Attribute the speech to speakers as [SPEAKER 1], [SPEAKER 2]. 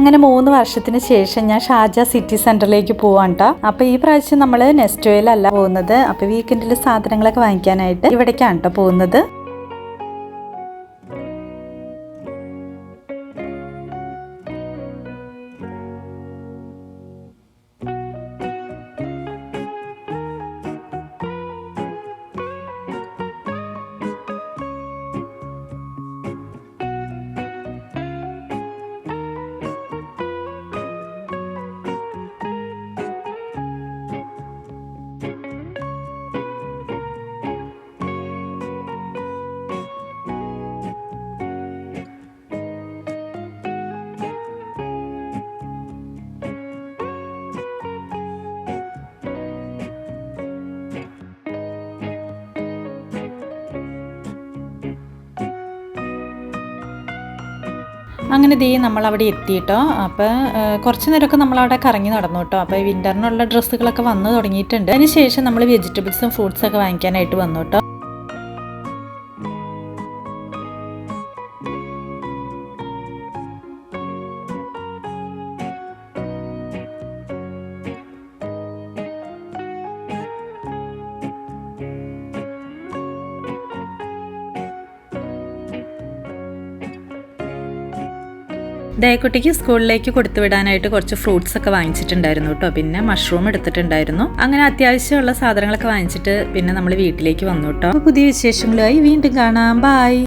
[SPEAKER 1] അങ്ങനെ മൂന്ന് വർഷത്തിന് ശേഷം ഞാൻ ഷാജ സിറ്റി സെന്ററിലേക്ക് പോവാണ് കേട്ടോ അപ്പൊ ഈ പ്രാവശ്യം നമ്മൾ നെസ്റ്റോയിലല്ല പോകുന്നത്. അപ്പൊ വീക്കെൻഡിൽ സാധനങ്ങളൊക്കെ വാങ്ങിക്കാനായിട്ട് ഇവിടേക്കാണ് കേട്ടോ പോകുന്നത്. അങ്ങനെ ദേ നമ്മൾ അവിടെ എത്തിയിട്ടോ അപ്പോൾ കുറച്ച് നേരമൊക്കെ നമ്മൾ അവിടെ കറങ്ങി നടന്നു കേട്ടോ. അപ്പോൾ വിന്ററിനുള്ള ഡ്രസ്സുകളൊക്കെ വന്നു തുടങ്ങിയിട്ടുണ്ട്. അതിനുശേഷം നമ്മൾ വെജിറ്റബിൾസും ഫ്രൂട്ട്സൊക്കെ വാങ്ങിക്കാനായിട്ട് വന്നു കേട്ടോ. ദയക്കുട്ടിക്ക് സ്കൂളിലേക്ക് കൊടുത്തു വിടാനായിട്ട് കുറച്ച് ഫ്രൂട്ട്സ് ഒക്കെ വാങ്ങിച്ചിട്ടുണ്ടായിരുന്നു കേട്ടോ. പിന്നെ മഷ്റൂം എടുത്തിട്ടുണ്ടായിരുന്നു. അങ്ങനെ അത്യാവശ്യമുള്ള സാധനങ്ങളൊക്കെ വാങ്ങിച്ചിട്ട് പിന്നെ നമ്മൾ വീട്ടിലേക്ക് വന്നു കേട്ടോ. പുതിയ വിശേഷങ്ങളുമായി വീണ്ടും കാണാം. ബായ്